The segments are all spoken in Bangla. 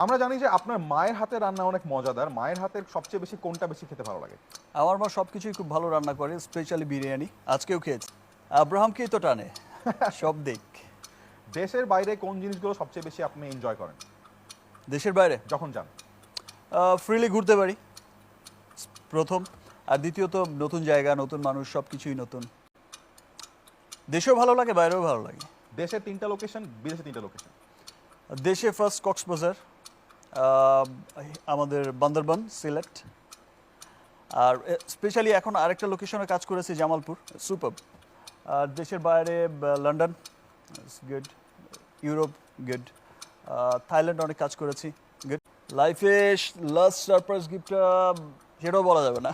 আমরা জানি যে আপনার মায়ের হাতের রান্না অনেক মজাদার। মায়ের হাতের সবচেয়ে বেশি কোনটা বেশি খেতে ভালো লাগে? আমার মা সব কিছুই খুব ভালো রান্না করে স্পেশালি বিরিয়ানি। আজকেও খেয়েছি। আব্রাহামকেই তো টানে? সব দিক দেশের বাইরে কোন জিনিসগুলো সবচেয়ে বেশি আপনি এনজয় করেন? দেশের বাইরে? যখন যান। ফ্রিলি ঘুরতে পারি। প্রথম। আর দ্বিতীয়ত নতুন জায়গা নতুন মানুষ সব কিছুই নতুন। দেশেও ভালো লাগে বাইরেও ভালো লাগে। দেশের তিনটা লোকেশন বিদেশে তিনটা লোকেশন দেশে ফার্স্ট কক্সবাজার আমাদের বান্দরবান সিলেট আর স্পেশালি এখন আরেকটা লোকেশনে কাজ করেছি জামালপুর সুপার আর দেশের বাইরে London good Europe good Thailand অনেক কাজ করেছি গুড লাইফে লাস্ট সারপ্রাইজ গিফটটা সেটাও বলা যাবে না।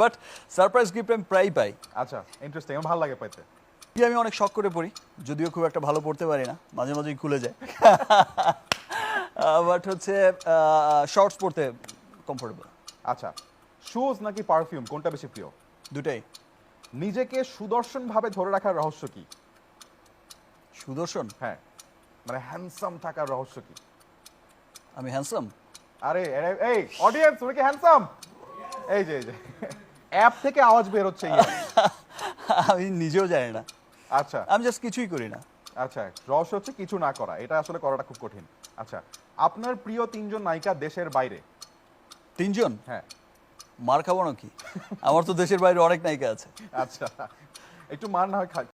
বাট সারপ্রাইজ গিফট আমি প্রায়ই পাই। আচ্ছা ইন্টারেস্টিং আমার ভালো লাগে পাইতে। আমি অনেক শখ করে পড়ি যদিও খুব একটা ভালো পড়তে পারি না মাঝে মাঝেই খুলে যায়। বাট হচ্ছে শর্টস পড়তে কমফোর্টেবল আচ্ছা শুজ নাকি পারফিউম কোনটা বেশি প্রিয়? দুটাই। নিজেকে সুদর্শন ভাবে ধরে রাখার রহস্য কি? সুদর্শন? হ্যাঁ। মানে হ্যান্ডসাম থাকার রহস্য কি? আমি হ্যান্ডসাম আরে এই অডিয়েন্স তুমি কি হ্যান্ডসাম এই যে এই যে। অ্যাপ থেকে আওয়াজ বের হচ্ছে। আমি নিজেও জানি না। আচ্ছা। আমি জাস্ট কিছুই করি না। আচ্ছা রহস্য হচ্ছে কিছু না করা। এটা আসলে করাটা খুব কঠিন। আচ্ছা আপনার প্রিয় তিনজন নায়িকা দেশের বাইরে? তিনজন? হ্যাঁ। মার খাব নাকি? আমার তো দেশের বাইরে অনেক নায়িকা আছে। আচ্ছা একটু মার না হয় খা-